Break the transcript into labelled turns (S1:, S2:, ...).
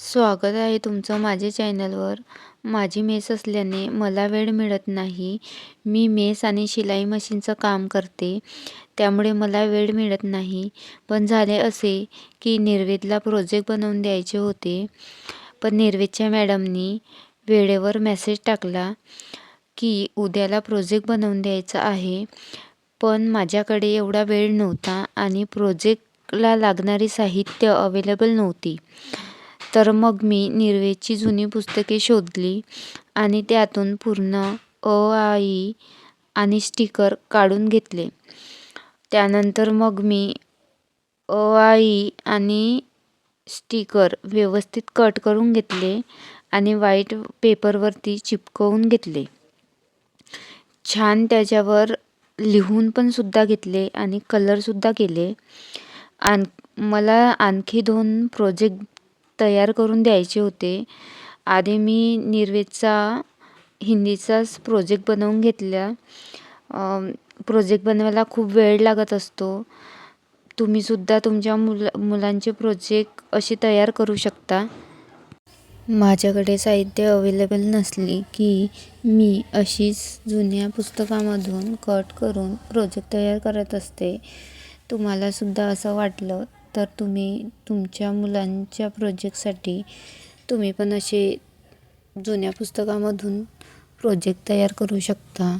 S1: स्वागत आहे तुमचं माझ्या चॅनलवर. माझी मेस असल्याने मला वेळ मिळत नाही. मी मेस आणि शिलाई मशीनचं काम करते. त्यामुळे मला वेळ मिळत नाही. पण झाले असे की निर्वेदला प्रोजेक्ट बनवून द्यायचे होते. पण निर्वेदच्या मॅडमनी वेळेवर मेसेज टाकला की उद्याला प्रोजेक्ट बनवून द्यायचा आहे. पण माझ्याकडे एवढा वेळ नव्हता आणि प्रोजेक्टला लागणारी साहित्य अवेलेबल नव्हती. तर मग मी निर्वेची जुनी पुस्तके शोधली आणि त्यातून पूर्ण अ आ इ आणि स्टिकर काढून घेतले. त्यानंतर मग मी अ आ इ आणि स्टिकर व्यवस्थित कट करून घेतले आणि व्हाईट पेपरवरती चिपकवून घेतले. छान त्याच्यावर लिहून पण सुद्धा घेतले आणि कलरसुद्धा केले. आण मला आणखी दोन प्रोजेक्ट तयार करून द्यायचे होते. आधी मी निर्वेदचा हिंदीचाच प्रोजेक्ट बनवून घेतला. प्रोजेक्ट बनवायला खूप वेळ लागत असतो. तुम्हीसुद्धा तुमच्या मुला मुलांचे प्रोजेक्ट असे तयार करू शकता. माझ्याकडे साहित्य अवेलेबल नसली की मी अशीच जुन्या पुस्तकामधून कट करून प्रोजेक्ट तयार करत असते. तुम्हालासुद्धा असं वाटलं तर तुम्ही तुमच्या मुलांच्या प्रोजेक्टसाठी तुम्ही पण असे जुन्या पुस्तकामधून प्रोजेक्ट तयार करू शकता.